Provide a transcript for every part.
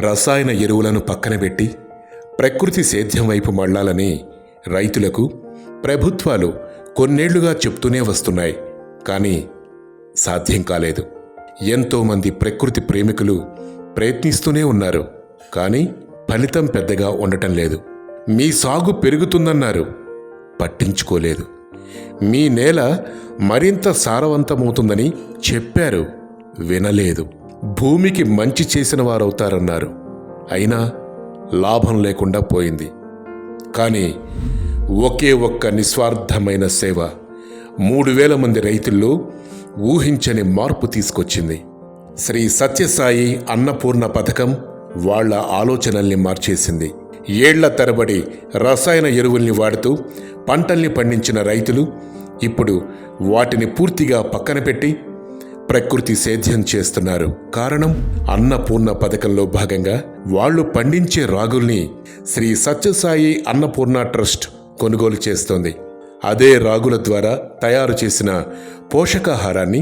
రసాయన ఎరువులను పక్కన పెట్టి ప్రకృతి సేద్యం వైపు మళ్ళాలని రైతులకు ప్రభుత్వాలు కొన్నేళ్ళుగా చెప్తూనే వస్తున్నాయి. కానీ సాధ్యం కాలేదు. ఎంతోమంది ప్రకృతి ప్రేమికులు ప్రయత్నిస్తూనే ఉన్నారు. కానీ ఫలితం పెద్దగా ఉండటం లేదు. మీ సాగు పెరుగుతుందన్నారు. పట్టించుకోలేదు. మీ నేల మరింత సారవంతమవుతుందని చెప్పారు. వినలేదు. భూమికి మంచి చేసిన వారవుతారన్నారు. అయినా లాభం లేకుండా పోయింది. కానీ ఒకే ఒక్క నిస్వార్థమైన సేవ మూడు వేల మంది రైతుల్లో ఊహించని మార్పు తీసుకొచ్చింది. శ్రీ సత్యసాయి అన్నపూర్ణ పథకం వాళ్ళ ఆలోచనల్ని మార్చేసింది. ఏళ్ళ తరబడి రసాయన ఎరువుల్ని వాడుతూ పంటల్ని పండించిన రైతులు ఇప్పుడు వాటిని పూర్తిగా పక్కన పెట్టి ప్రకృతి సేద్యం చేస్తున్నారు కారణం అన్నపూర్ణ పథకంలో భాగంగా వాళ్ళు పండించే రాగుల్ని శ్రీ సత్యసాయి అన్నపూర్ణ ట్రస్ట్ కొనుగోలు చేస్తోంది అదే రాగుల ద్వారా తయారు చేసిన పోషకాహారాన్ని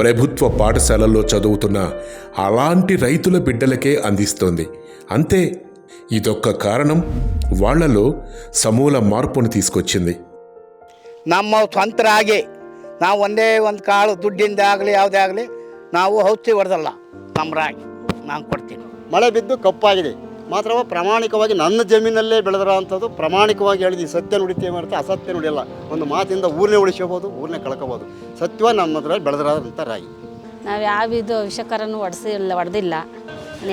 ప్రభుత్వ పాఠశాలల్లో చదువుతున్న అలాంటి రైతుల బిడ్డలకే అందిస్తోంది అంతే ఇదొక్క కారణం వాళ్లలో సమూల మార్పును తీసుకొచ్చింది ನಮ್ಮ ಸ್ವಂತ ರಾಗಿ ನಾವು ಒಂದೇ ಒಂದು ಕಾಳು ದುಡ್ಡಿಂದ ಆಗಲಿ ಯಾವುದೇ ಆಗಲಿ ನಾವು ಔಷಧಿ ಹೊಡೆದಲ್ಲ. ನಮ್ಮ ರಾಗಿ ನಾನು ಕೊಡ್ತೀನಿ. ಮಳೆ ಬಿದ್ದು ಕಪ್ಪಾಗಿದೆ. ಮಾತ್ರ ಪ್ರಾಮಾಣಿಕವಾಗಿ ನನ್ನ ಜಮೀನಲ್ಲೇ ಬೆಳೆದಿರೋ ಅಂಥದ್ದು ಪ್ರಾಮಾಣಿಕವಾಗಿ ಹೇಳಿದ್ವಿ ಸತ್ಯ ನುಡಿತೀವಿ ಮಾಡ್ತಾ ಅಸತ್ಯ ನುಡಿಯಲ್ಲ. ಒಂದು ಮಾತಿಂದ ಊರನ್ನೇ ಉಳಿಸ್ಕೋಬೋದು ಊರನ್ನೇ ಕಳ್ಕೋಬೋದು ಸತ್ಯವ ನಮ್ಮ ಹತ್ರ ಬೆಳೆದಿರೋದಂಥ ರಾಗಿ ನಾವು ಯಾವ ಇದು ವಿಷಕರನ್ನು ಹೊಡೆಸಿಲ್ಲ ಹೊಡೆದಿಲ್ಲ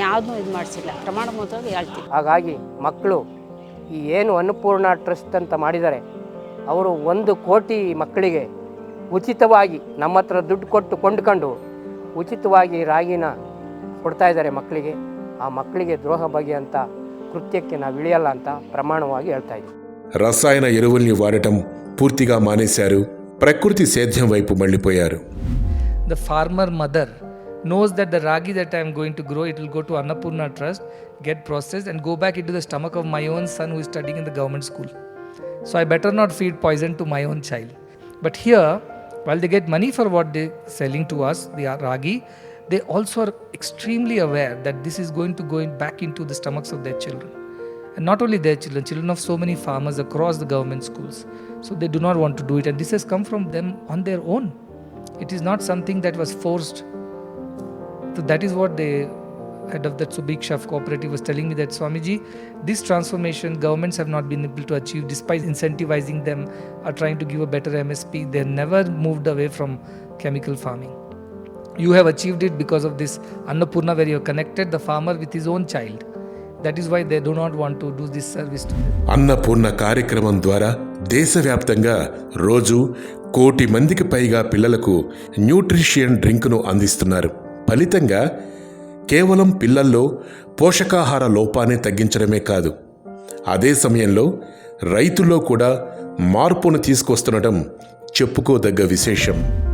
ಯಾವುದೂ ಇದು ಮಾಡಿಸಿಲ್ಲ. ಪ್ರಮಾಣ ಮಾತ್ರವಾಗಿ ಹೇಳ್ತೀವಿ ಹಾಗಾಗಿ ಮಕ್ಕಳು ಈ ಏನು ಅನ್ನಪೂರ್ಣ ಟ್ರಸ್ಟ್ ಅಂತ ಮಾಡಿದ್ದಾರೆ ಅವರು ಒಂದು ಕೋಟಿ ಮಕ್ಕಳಿಗೆ ಉಚಿತವಾಗಿ ನಮ್ಮ ಹತ್ರ ದುಡ್ಡು ಕೊಟ್ಟು ಕೊಂಡ್ಕೊಂಡು ಉಚಿತವಾಗಿ ರಾಗಿನ ಕೊಡ್ತಾ ಇದ್ದಾರೆ ಮಕ್ಕಳಿಗೆ ಆ ಮಕ್ಕಳಿಗೆ ದ್ರೋಹ ಬಗೆಯಂಥ ಕೃತ್ಯಕ್ಕೆ ನಾವು ಇಳಿಯಲ್ಲ ಅಂತ ಪ್ರಮಾಣವಾಗಿ ಹೇಳ್ತಾ ಇದ್ದೀವಿ రసాయన ఎరువుల్ని వాడటం పూర్తిగా మానేశారు ప్రకృతి సేద్యం వైపు మళ్ళీపోయారు the farmer mother knows that the ragi that I am going to grow, it will go to Annapurna Trust, get processed, and go back into the stomach of my own son who is studying in the government school. So I better not feed poison to my own child. But here, while they get money for what they're selling to us, the ragi, they also are extremely aware that this is going to go in back into the stomachs of their children. And not only their children, children of so many farmers across the government schools. So they do not want to do it. And this has come from them on their own. It is not something that was forced. So that is what the head of that Subik cooperative was telling me that Swamiji, this transformation governments have not been able to achieve despite incentivizing them or trying to give a better MSP. They never moved away from chemical farming. You have achieved it because of this Annapurna where you have connected the farmer with his own child. That is why they do not want to do this service to them. Annapurna కార్యక్రమం ద్వారా దేశవ్యాప్తంగా రోజు కోటి మందికి పైగా పిల్లలకు nutrition డ్రింక్ను అందిస్తున్నారు ఫలితంగా కేవలం పిల్లల్లో పోషకాహార లోపాన్ని తగ్గించడమే కాదు. అదే సమయంలో రైతుల్లో కూడా మార్పును తీసుకొస్తుండటం చెప్పుకోదగ్గ విశేషం.